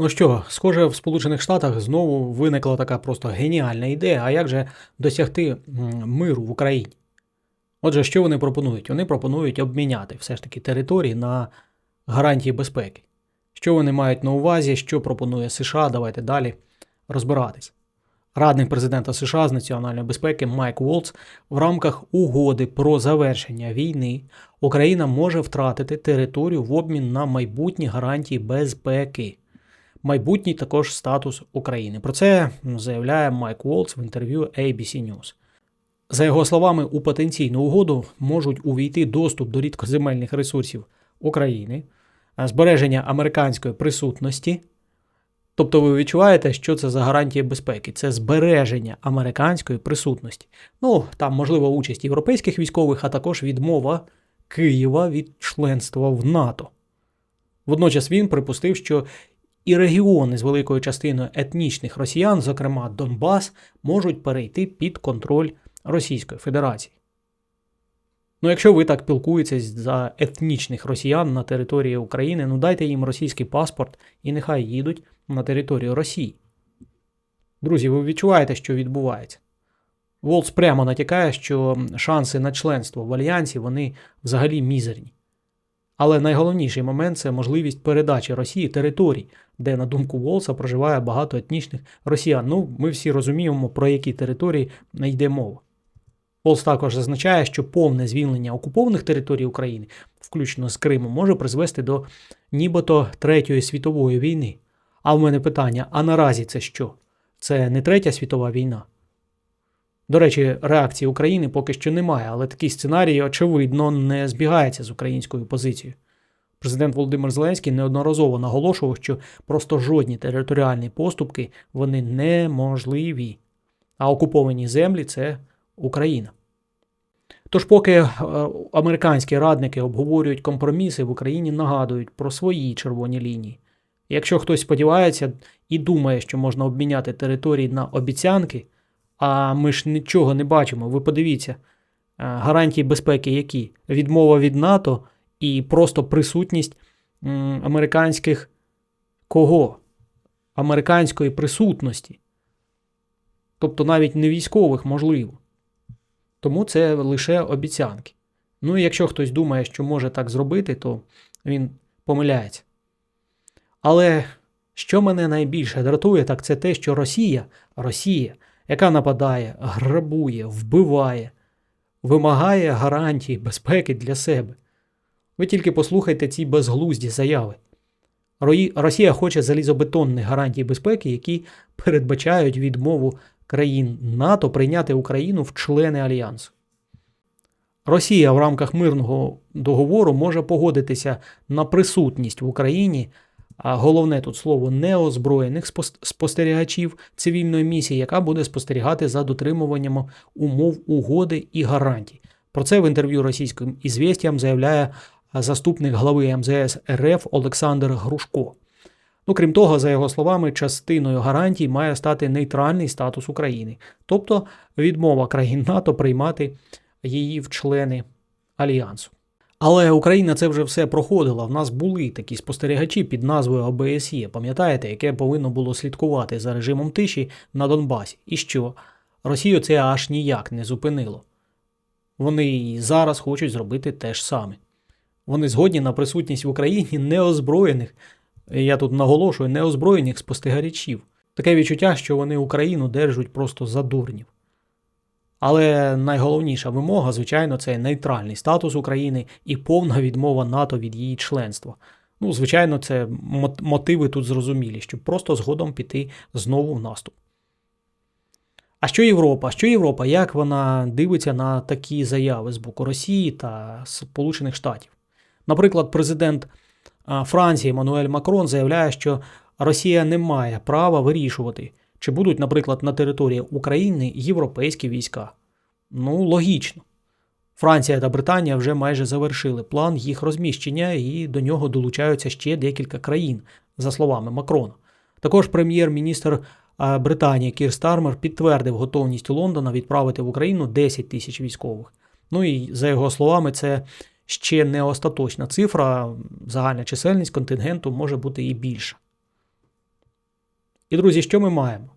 Ну що, схоже, в Сполучених Штатах знову виникла така просто геніальна ідея, а як же досягти миру в Україні? Отже, що вони пропонують? Вони пропонують обміняти все ж таки території на гарантії безпеки. Що вони мають на увазі, що пропонує США? Давайте далі розбиратись. Радник президента США з національної безпеки Майк Волц в рамках угоди про завершення війни Україна може втратити територію в обмін на майбутні гарантії безпеки. Майбутній також статус України. Про це заявляє Майк Волц в інтерв'ю ABC News. За його словами, у потенційну угоду можуть увійти доступ до рідкоземельних ресурсів України, збереження американської присутності. Тобто ви відчуваєте, що це за гарантія безпеки? Це збереження американської присутності. Ну, там, можливо, участь європейських військових, а також відмова Києва від членства в НАТО. Водночас він припустив, що і регіони з великою частиною етнічних росіян, зокрема Донбас, можуть перейти під контроль Російської Федерації. Ну, якщо ви так пілкуєтесь за етнічних росіян на території України, ну дайте їм російський паспорт і нехай їдуть на територію Росії. Друзі, ви відчуваєте, що відбувається. Волц прямо натякає, що шанси на членство в альянсі вони взагалі мізерні. Але найголовніший момент це можливість передачі Росії територій, де, на думку Волса, проживає багато етнічних росіян. Ну, ми всі розуміємо, про які території йде мова. Волс також зазначає, що повне звільнення окупованих територій України, включно з Кримом, може призвести до нібито Третьої світової війни. А в мене питання: а наразі це що? Це не Третя світова війна? До речі, реакції України поки що немає, але такий сценарій, очевидно, не збігається з українською позицією. Президент Володимир Зеленський неодноразово наголошував, що просто жодні територіальні поступки вони неможливі. А окуповані землі це Україна. Тож, поки е, американські радники обговорюють компроміси, в Україні нагадують про свої червоні лінії. Якщо хтось сподівається і думає, що можна обміняти території на обіцянки, а ми ж нічого не бачимо, ви подивіться, е, гарантії безпеки які? Відмова від НАТО і просто присутність американських кого? Американської присутності. Тобто навіть не військових можливо. Тому це лише обіцянки. Ну і якщо хтось думає, що може так зробити, то він помиляється. Але що мене найбільше дратує, так це те, що Росія, Росія, яка нападає, грабує, вбиває, вимагає гарантії безпеки для себе. Ви тільки послухайте ці безглузді заяви. Росія хоче залізобетонних гарантій безпеки, які передбачають відмову країн НАТО прийняти Україну в члени альянсу. Росія в рамках мирного договору може погодитися на присутність в Україні, а головне тут слово неозброєних спостерігачів цивільної місії, яка буде спостерігати за дотримуванням умов угоди і гарантій. Про це в інтерв'ю російським ізвістям заявляє заступник глави МЗС РФ Олександр Грушко. Ну, крім того, за його словами, частиною гарантій має стати нейтральний статус України, тобто відмова країн НАТО приймати її в члени альянсу. Але Україна це вже все проходила. В нас були такі спостерігачі під назвою ОБСЄ, пам'ятаєте, яке повинно було слідкувати за режимом тиші на Донбасі. І що? Росію це аж ніяк не зупинило. Вони і зараз хочуть зробити те ж саме. Вони згодні на присутність в Україні неозброєних, я тут наголошую, неозброєних спостерігачів. Таке відчуття, що вони Україну держать просто за дурнів. Але найголовніша вимога, звичайно, це нейтральний статус України і повна відмова НАТО від її членства. Ну, звичайно, це мотиви тут зрозумілі, щоб просто згодом піти знову в наступ. А що Європа? Що Європа? Як вона дивиться на такі заяви з боку Росії та Сполучених Штатів? Наприклад, президент Франції Еммануель Макрон заявляє, що Росія не має права вирішувати, чи будуть, наприклад, на території України європейські війська. Ну, логічно. Франція та Британія вже майже завершили план їх розміщення, і до нього долучаються ще декілька країн, за словами Макрона. Також прем'єр-міністр Британії Кір Стармер підтвердив готовність Лондона відправити в Україну 10 тисяч військових. Ну і за його словами, це ще не остаточна цифра. Загальна чисельність контингенту може бути і більша. І, друзі, що ми маємо?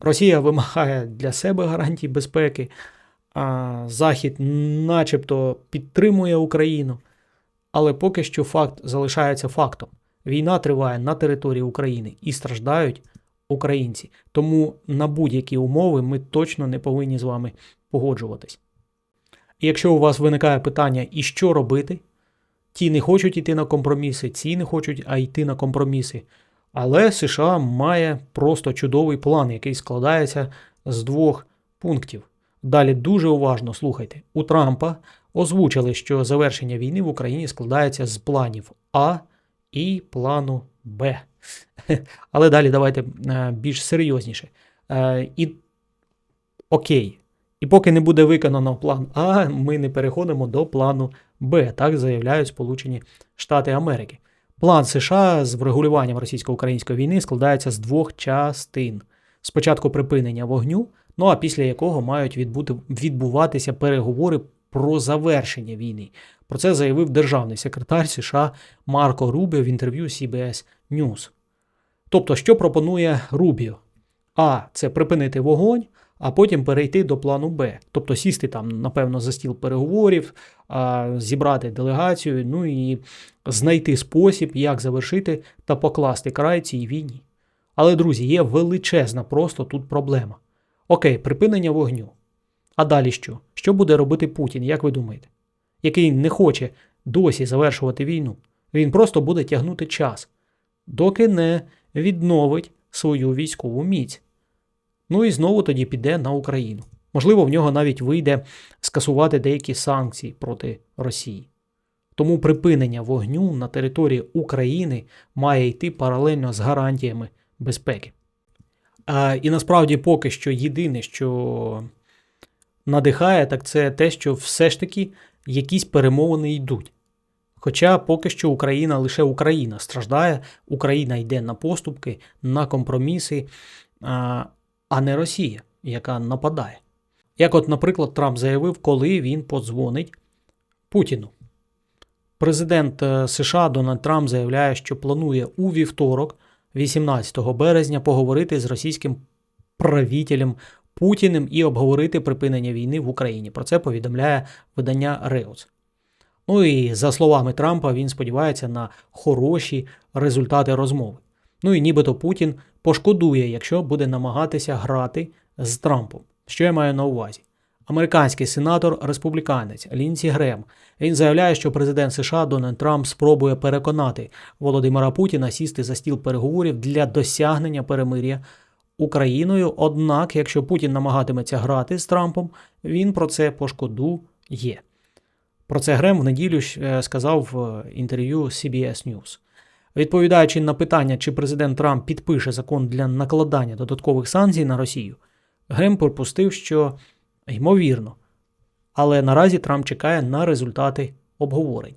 Росія вимагає для себе гарантій безпеки, а Захід начебто підтримує Україну. Але поки що факт залишається фактом. Війна триває на території України і страждають українці. Тому на будь-які умови ми точно не повинні з вами погоджуватись. І якщо у вас виникає питання, і що робити, ті не хочуть йти на компроміси, ці не хочуть а йти на компроміси. Але США має просто чудовий план, який складається з двох пунктів. Далі дуже уважно слухайте. У Трампа озвучили, що завершення війни в Україні складається з планів А і плану Б. Але далі давайте е, більш серйозніше. Е, І окей. І поки не буде виконано план А, ми не переходимо до плану Б, так заявляють Сполучені Штати Америки. План США з врегулюванням російсько-української війни складається з двох частин: спочатку припинення вогню, ну а після якого мають відбути, відбуватися переговори про завершення війни. Про це заявив державний секретар США Марко Рубіо в інтерв'ю CBS News. Тобто, що пропонує Рубіо? А. Це припинити вогонь, а потім перейти до плану Б. Тобто сісти там, напевно, за стіл переговорів, зібрати делегацію, ну і знайти спосіб, як завершити та покласти край цій війні. Але, друзі, є величезна просто тут проблема. Окей, припинення вогню. А далі що? Що буде робити Путін, як ви думаєте? Який не хоче досі завершувати війну. Він просто буде тягнути час, доки не відновить свою військову міць. Ну і знову тоді піде на Україну. Можливо, в нього навіть вийде скасувати деякі санкції проти Росії. Тому припинення вогню на території України має йти паралельно з гарантіями безпеки. А, І насправді поки що єдине, що надихає, так це те, що все ж таки якісь перемовини йдуть. Хоча поки що Україна лише Україна страждає, Україна йде на поступки, на компроміси, а, а не Росія, яка нападає. Як, от, наприклад, Трамп заявив, коли він подзвонить Путіну. Президент е, США Дональд Трамп заявляє, що планує у вівторок, 18 березня, поговорити з російським правителем Путіним і обговорити припинення війни в Україні. Про це повідомляє видання Реус. Ну і за словами Трампа, він сподівається на хороші результати розмови. Ну і нібито Путін пошкодує, якщо буде намагатися грати з Трампом. Що я маю на увазі? Американський сенатор республіканець Лінсі Грем він заявляє, що президент США Дональд Трамп спробує переконати Володимира Путіна сісти за стіл переговорів для досягнення перемир'я Україною. Однак, якщо Путін намагатиметься грати з Трампом, він про це пошкодує. Про це Грем в неділю е, сказав в інтерв'ю CBS News. Відповідаючи на питання, чи президент Трамп підпише закон для накладання додаткових санкцій на Росію, Грем припустив, що ймовірно. Але наразі Трамп чекає на результати обговорень.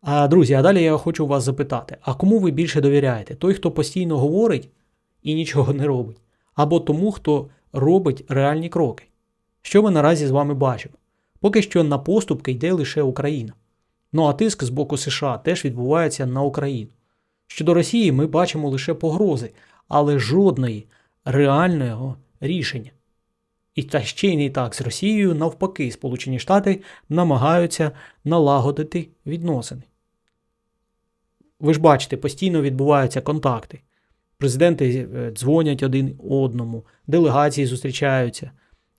А, Друзі, а далі я хочу вас запитати: а кому ви більше довіряєте? Той, хто постійно говорить і нічого не робить, або тому, хто робить реальні кроки? Що ми наразі з вами бачимо? Поки що на поступки йде лише Україна. Ну а тиск з боку США теж відбувається на Україну. Щодо Росії, ми бачимо лише погрози, але жодної реального рішення. І та ще й не так з Росією, навпаки, Сполучені Штати намагаються налагодити відносини. Ви ж бачите, постійно відбуваються контакти. Президенти е, дзвонять один одному, делегації зустрічаються,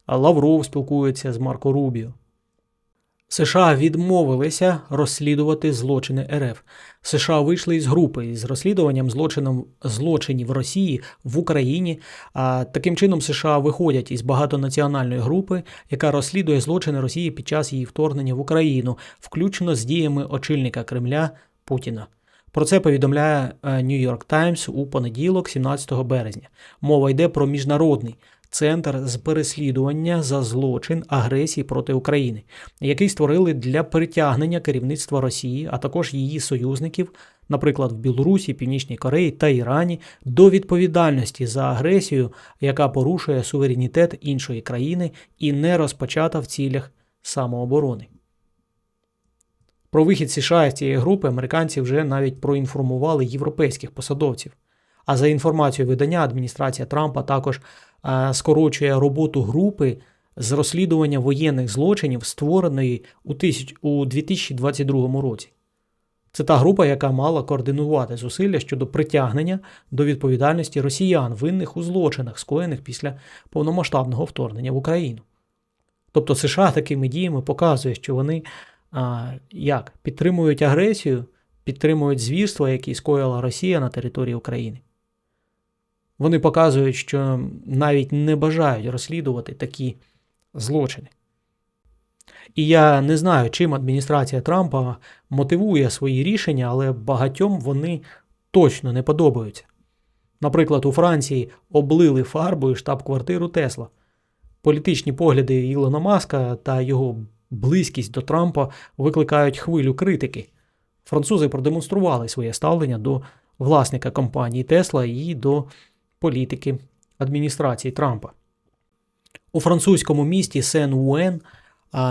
Лавров спілкується з Марко Рубіо. США відмовилися розслідувати злочини РФ. США вийшли із групи із розслідуванням злочином злочинів Росії в Україні. А таким чином США виходять із багатонаціональної групи, яка розслідує злочини Росії під час її вторгнення в Україну, включно з діями очільника Кремля Путіна. Про це повідомляє New York Times у понеділок, 17 березня. Мова йде про міжнародний центр з переслідування за злочин агресії проти України, який створили для притягнення керівництва Росії, а також її союзників, наприклад, в Білорусі, Північній Кореї та Ірані, до відповідальності за агресію, яка порушує суверенітет іншої країни і не розпочата в цілях самооборони. Про вихід США з цієї групи американці вже навіть проінформували європейських посадовців. А за інформацією видання, адміністрація Трампа також е, скорочує роботу групи з розслідування воєнних злочинів, створеної у, тисяч, у 2022 році. Це та група, яка мала координувати зусилля щодо притягнення до відповідальності росіян, винних у злочинах, скоєних після повномасштабного вторгнення в Україну. Тобто США такими діями показує, що вони а, як підтримують агресію, підтримують звірства, які скоїла Росія на території України. Вони показують, що навіть не бажають розслідувати такі злочини. І я не знаю, чим адміністрація Трампа мотивує свої рішення, але багатьом вони точно не подобаються. Наприклад, у Франції облили фарбою штаб-квартиру Тесла. Політичні погляди Ілона Маска та його близькість до Трампа викликають хвилю критики. Французи продемонстрували своє ставлення до власника компанії Тесла і до політики адміністрації Трампа. У французькому місті Сен-Уен,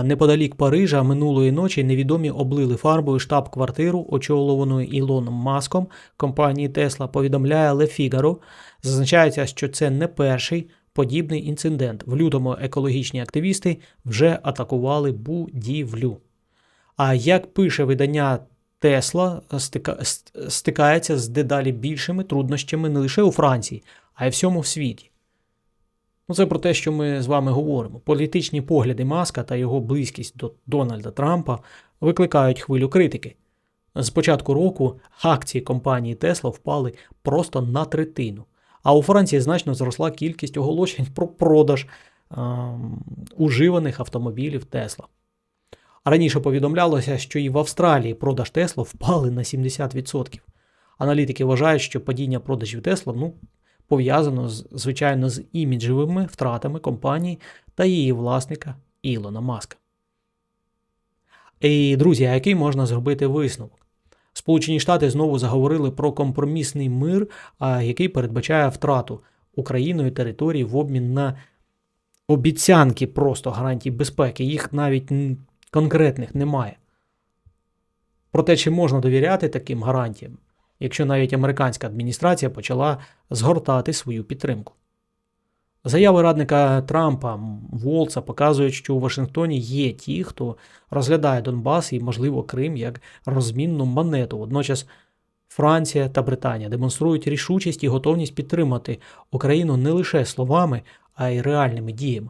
неподалік Парижа, минулої ночі невідомі облили фарбою штаб-квартиру, очолювану Ілоном Маском компанії Тесла, повідомляє Le Figaro. Зазначається, що це не перший подібний інцидент. В лютому екологічні активісти вже атакували будівлю. А як пише видання Тесла, стика... стикається з дедалі більшими труднощами не лише у Франції, а й всьому світі. Ну, це про те, що ми з вами говоримо. Політичні погляди Маска та його близькість до Дональда Трампа викликають хвилю критики. З початку року акції компанії Tesla впали просто на третину. А у Франції значно зросла кількість оголошень про продаж ем, уживаних автомобілів Tesla. Раніше повідомлялося, що і в Австралії продаж Tesla впали на 70%. Аналітики вважають, що падіння продажів Tesla ну, пов'язано звичайно з іміджевими втратами компанії та її власника Ілона Маска. І, друзі, який можна зробити висновок? Сполучені Штати знову заговорили про компромісний мир, який передбачає втрату Україною території в обмін на обіцянки просто гарантій безпеки. Їх навіть конкретних немає. Проте, чи можна довіряти таким гарантіям, якщо навіть американська адміністрація почала згортати свою підтримку? Заяви радника Трампа Волца показують, що у Вашингтоні є ті, хто розглядає Донбас і, можливо, Крим як розмінну монету. Водночас Франція та Британія демонструють рішучість і готовність підтримати Україну не лише словами, а й реальними діями.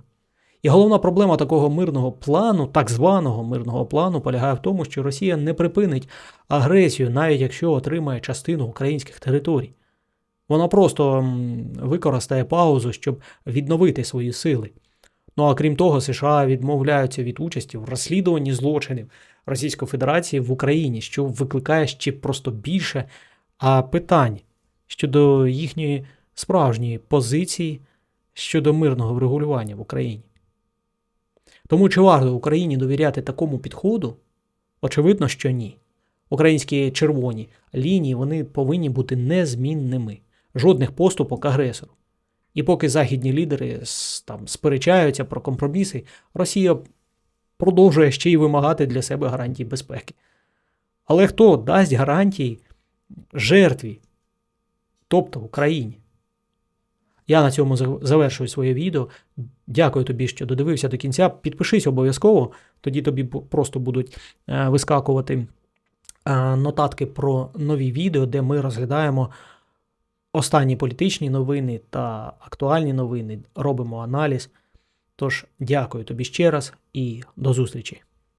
І головна проблема такого мирного плану, так званого мирного плану, полягає в тому, що Росія не припинить агресію, навіть якщо отримає частину українських територій. Вона просто використає паузу, щоб відновити свої сили. Ну а крім того, США відмовляються від участі в розслідуванні злочинів Російської Федерації в Україні, що викликає ще просто більше питань щодо їхньої справжньої позиції щодо мирного врегулювання в Україні. Тому чи варто Україні довіряти такому підходу? Очевидно, що ні. Українські червоні лінії вони повинні бути незмінними, жодних поступок агресору. І поки західні лідери там сперечаються про компроміси, Росія продовжує ще й вимагати для себе гарантій безпеки. Але хто дасть гарантії жертві, тобто Україні? Я на цьому завершую своє відео. Дякую тобі, що додивився до кінця. Підпишись обов'язково, тоді тобі просто будуть е, вискакувати е, нотатки про нові відео, де ми розглядаємо останні політичні новини та актуальні новини, робимо аналіз. Тож, дякую тобі ще раз і до зустрічі.